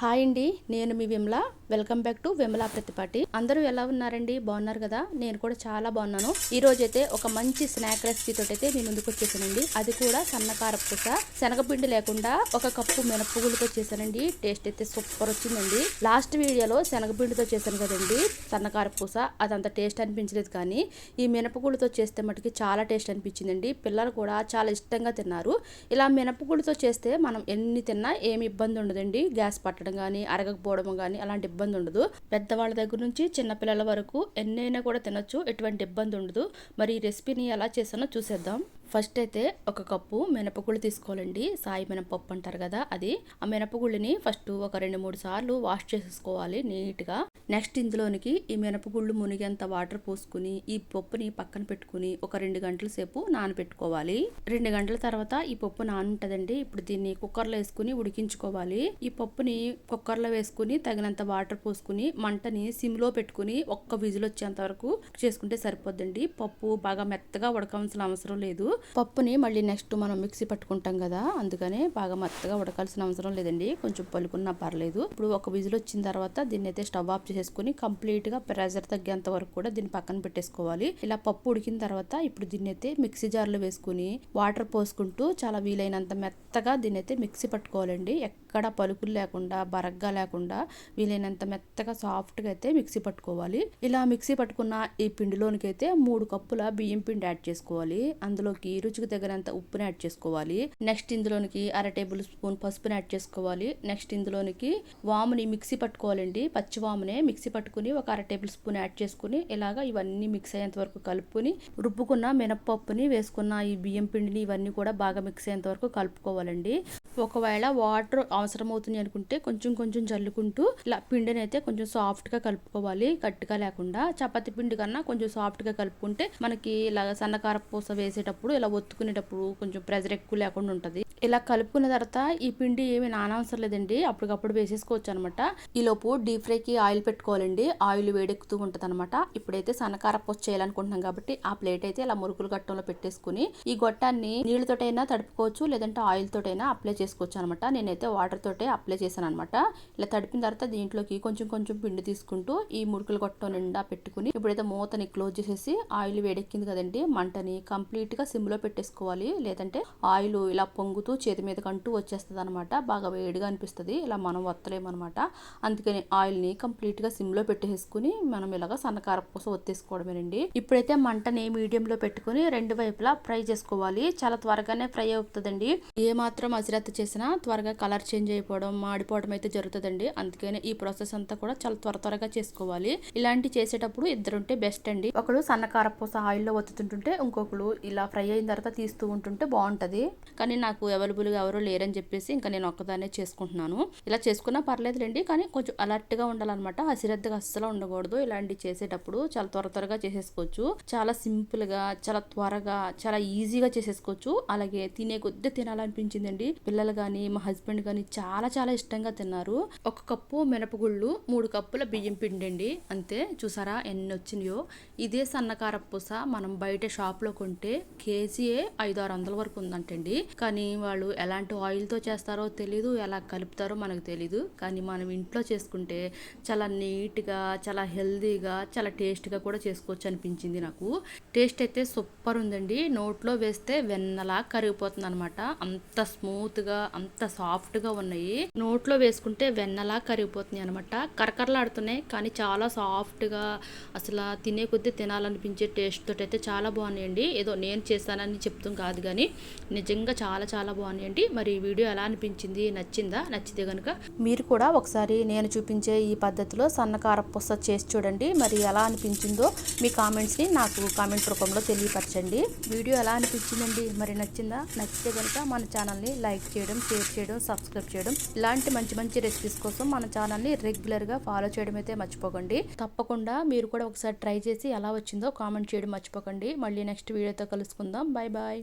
Hi అండి నేను మీ Vimala. Welcome back to Vimala Pratipati. అందరూ ఎలా ఉన్నారండి? బాగున్నారు కదా? నేను కూడా చాలా బాగున్నాను. ఈ రోజు అయితే ఒక మంచి స్నాక్ రెసిపీ తోటి అయితే మీ ముందుకు వచ్చేసానండి. అది కూడా సన్నకార పూస శనగపిండి లేకుండా ఒక కప్పు మినపగుళ్ళతో చేశానండి. టేస్ట్ అయితే సూపర్ వచ్చిందండి. లాస్ట్ వీడియోలో శనగపిండితో చేశాను కదండి. సన్నకార పూస అదంత టేస్ట్ అనిపించలేదు కానీ ఈ మినపగుళ్ళతో చేస్తే మటుకి చాలా టేస్ట్ అనిపించిందండి. పిల్లలు కూడా చాలా ఇష్టంగా తిన్నారు. ఇలా మినపగుళ్ళతో చేస్తే మనం ఎన్ని తిన్నా ఏమి ఇబ్బంది ఉండదండి. గ్యాస్ పట్టడం కానీ అరగకపోవడం కానీ అలాంటి ఇబ్బంది ఉండదు. పెద్దవాళ్ళ దగ్గర నుంచి చిన్నపిల్లల వరకు ఎన్నైనా కూడా తినొచ్చు. ఎటువంటి ఇబ్బంది ఉండదు. మరి ఈ రెసిపీని ఎలా చేసానో చూసేద్దాం. ఫస్ట్ అయితే ఒక కప్పు మినపగుళ్ళు తీసుకోవాలండి. సాయి మినపప్పు అంటారు కదా అది. ఆ మినపగుళ్ళని ఫస్ట్ ఒక రెండు మూడు సార్లు వాష్ చేసేసుకోవాలి నీట్గా. నెక్స్ట్ ఇందులోనికి ఈ మినపగుళ్ళు మునిగేంత వాటర్ పోసుకుని ఈ పప్పుని పక్కన పెట్టుకుని ఒక రెండు గంటల సేపు నానబెట్టుకోవాలి. రెండు గంటల తర్వాత ఈ పప్పు నానుంటదండి. ఇప్పుడు దీన్ని కుక్కర్లో వేసుకుని ఉడికించుకోవాలి. ఈ పప్పుని కుక్కర్లో వేసుకుని తగినంత వాటర్ పోసుకుని మంటని సిమ్లో పెట్టుకుని ఒక్క విజిల్ వచ్చేంత వరకు చేసుకుంటే సరిపోద్దండి. పప్పు బాగా మెత్తగా ఉడకాల్సిన అవసరం లేదు. పప్పుని మళ్ళీ నెక్స్ట్ మనం మిక్సీ పట్టుకుంటాం కదా అందుకనే బాగా మెత్తగా ఉడకాల్సిన అవసరం లేదండి. కొంచెం పలుకున్నా పర్లేదు. ఇప్పుడు ఒక విజిల్ వచ్చిన తర్వాత దీన్ని అయితే స్టవ్ ఆఫ్ చేసేసుకుని కంప్లీట్గా ప్రెజర్ తగ్గేంత వరకు కూడా దీన్ని పక్కన పెట్టేసుకోవాలి. ఇలా పప్పు ఉడికిన తర్వాత ఇప్పుడు దీన్ని అయితే మిక్సీ జార్లో వేసుకుని వాటర్ పోసుకుంటూ చాలా వీలైనంత మెత్తగా దీన్ని అయితే మిక్సీ పట్టుకోవాలండి. ఎక్కడ పలుకులు లేకుండా బరగ్గా లేకుండా వీలైనంత మెత్తగా సాఫ్ట్గా అయితే మిక్సీ పట్టుకోవాలి. ఇలా మిక్సీ పట్టుకున్న ఈ పిండిలోనికి అయితే మూడు కప్పుల బియ్యం పిండి యాడ్ చేసుకోవాలి. అందులోకి రుచికి తగినంత ఉప్పుని యాడ్ చేసుకోవాలి. నెక్స్ట్ ఇందులోనికి అర టేబుల్ స్పూన్ పసుపుని యాడ్ చేసుకోవాలి. నెక్స్ట్ ఇందులోనికి వాముని మిక్సీ పట్టుకోవాలండి. పచ్చి వామునే మిక్సీ పట్టుకుని ఒక అర టేబుల్ స్పూన్ యాడ్ చేసుకుని ఇలాగా ఇవన్నీ మిక్స్ అయ్యేంత వరకు కలుపుకొని రుబ్బుకున్న మినప్పప్పుని వేసుకున్న ఈ బియ్యం పిండిని ఇవన్నీ కూడా బాగా మిక్స్ అయ్యేంత వరకు కలుపుకోవాలండి. ఒకవేళ వాటర్ అవసరం అవుతుంది అనుకుంటే కొంచెం కొంచెం జల్లుకుంటూ ఇలా పిండిని అయితే కొంచెం సాఫ్ట్గా కలుపుకోవాలి గట్టిగా లేకుండా. చపాతి పిండి కన్నా కొంచెం సాఫ్ట్గా కలుపుకుంటే మనకి ఇలా సన్నకార పూస వేసేటప్పుడు ఇలా ఒత్తుకునేటప్పుడు కొంచెం ప్రెజర్ ఎక్కువ లేకుండా ఉంటుంది. ఇలా కలుపుకున్న తర్వాత ఈ పిండి ఏమి నానవసరం లేదండి. అప్పటికప్పుడు వేసేసుకోవచ్చు అనమాట ఈ లోపు డీప్ ఫ్రై కి ఆయిల్ పెట్టుకోవాలండి. ఆయిల్ వేడెక్కుతూ ఉంటుంది అనమాట ఇప్పుడైతే సన్నకార పూస చేయాలనుకుంటున్నాం కాబట్టి ఆ ప్లేట్ అయితే ఇలా మురుకులు గట్టంలో పెట్టేసుకుని ఈ గొట్టాన్ని నీళ్ళతోటైనా తడుపుకోవచ్చు లేదంటే ఆయిల్ తోటైనా అప్లై చేసుకోవచ్చు అనమాట నేనైతే వాటర్ తోటే అప్లై చేశాను అనమాట ఇలా తడిపిన తర్వాత దీంట్లోకి కొంచెం కొంచెం పిండి తీసుకుంటూ ఈ మురుకులు గొట్టం నిండా పెట్టుకుని ఇప్పుడైతే మూతని క్లోజ్ చేసేసి ఆయిల్ వేడెక్కింది కదండి మంటని కంప్లీట్గా సిమ్లో పెట్టేసుకోవాలి. లేదంటే ఆయిల్ ఇలా పొంగుతూ చేతి మీద కంటూ వచ్చేస్తుంది అనమాట బాగా వేడిగా అనిపిస్తుంది. ఇలా మనం వత్తలేమన్నమాట. అందుకని ఆయిల్ని కంప్లీట్గా సిమ్లో పెట్టేసుకుని మనం ఇలాగా సన్నకార పూస ఒత్తేసుకోవడమేనండి. ఇప్పుడైతే మంటని మీడియం లో పెట్టుకుని రెండు వైపులా ఫ్రై చేసుకోవాలి. చాలా త్వరగానే ఫ్రై అవుతుందండి. ఏ మాత్రం అశ్రద్ధ చేసినా త్వరగా కలర్ చేంజ్ అయిపోవడం మాడిపోవడం అయితే జరుగుతుందండి. అందుకనే ఈ ప్రాసెస్ అంతా కూడా చాలా త్వర త్వరగా చేసుకోవాలి. ఇలాంటి చేసేటప్పుడు ఇద్దరుంటే బెస్ట్ అండి. ఒకడు సన్నకారపూస ఆయిల్ ఆయిల్లో ఒత్తుతుంటుంటే ఇంకొకరు ఇలా ఫ్రై అయిన తర్వాత తీస్తూ ఉంటుంటే బాగుంటది. కానీ నాకు అవైలబుల్గా ఎవరు లేరని చెప్పేసి ఇంకా నేను ఒక్కదానే చేసుకుంటున్నాను. ఇలా చేసుకున్నా పర్లేదులేండి. కానీ కొంచెం అలర్ట్గా ఉండాలన్నమాట. అశ్రద్ధగా అస్సలు ఉండకూడదు. ఇలాంటివి చేసేటప్పుడు చాలా త్వర త్వరగా చేసేసుకోవచ్చు. చాలా సింపుల్గా చాలా త్వరగా చాలా ఈజీగా చేసేసుకోవచ్చు. అలాగే తినే కొద్ది తినాలనిపించిందండి. పిల్లలు కానీ మా హస్బెండ్ కానీ చాలా చాలా ఇష్టంగా తిన్నారు. ఒక కప్పు మినపగుళ్ళు మూడు కప్పుల బియ్యం పిండి అండి అంతే చూసారా ఎన్ని వచ్చినాయో ఇదే సన్నకార పూస మనం బయట షాప్లో కొంటే కేజీయే ఐదు ఆరు వందల వరకు ఉందంటండి. కానీ వాళ్ళు ఎలాంటి ఆయిల్తో చేస్తారో తెలీదు ఎలా కలుపుతారో మనకు తెలీదు. కానీ మనం ఇంట్లో చేసుకుంటే చాలా నీట్గా చాలా హెల్దీగా చాలా టేస్ట్గా కూడా చేసుకోవచ్చు అనిపించింది నాకు. టేస్ట్ అయితే సూపర్ ఉందండి. నోట్లో వేస్తే వెన్నలా కరిగిపోతుంది అనమాట అంత స్మూత్గా అంత సాఫ్ట్గా ఉన్నాయి. నోట్లో వేసుకుంటే వెన్నలా కరిగిపోతున్నాయి అనమాట కరకరలాడుతున్నాయి కానీ చాలా సాఫ్ట్గా అసలు తినే కొద్దీ తినాలనిపించే టేస్ట్ తోటి అయితే చాలా బాగున్నాయండి. ఏదో నేను చేస్తానని చెప్తాం కాదు కానీ నిజంగా చాలా చాలా బాగున్నాయండి. మరి ఈ వీడియో ఎలా అనిపించింది నచ్చిందా? నచ్చితే కనుక మీరు కూడా ఒకసారి నేను చూపించే ఈ పద్ధతిలో సన్నకార పుస్త చేసి చూడండి. మరి ఎలా అనిపించిందో మీ కామెంట్స్ని నాకు కామెంట్ రూపంలో తెలియపరచండి. వీడియో ఎలా అనిపించిందండి? మరి నచ్చిందా? నచ్చితే కనుక మన ఛానల్ని లైక్ చేయడం షేర్ చేయడం సబ్స్క్రైబ్ చేయడం. ఇలాంటి మంచి మంచి రెసిపీస్ కోసం మన ఛానల్ని రెగ్యులర్గా ఫాలో చేయడం అయితే మర్చిపోకండి. తప్పకుండా మీరు కూడా ఒకసారి ట్రై చేసి ఎలా వచ్చిందో కామెంట్ చేయడం మర్చిపోకండి. మళ్ళీ నెక్స్ట్ వీడియోతో కలుసుకుందాం. Bye bye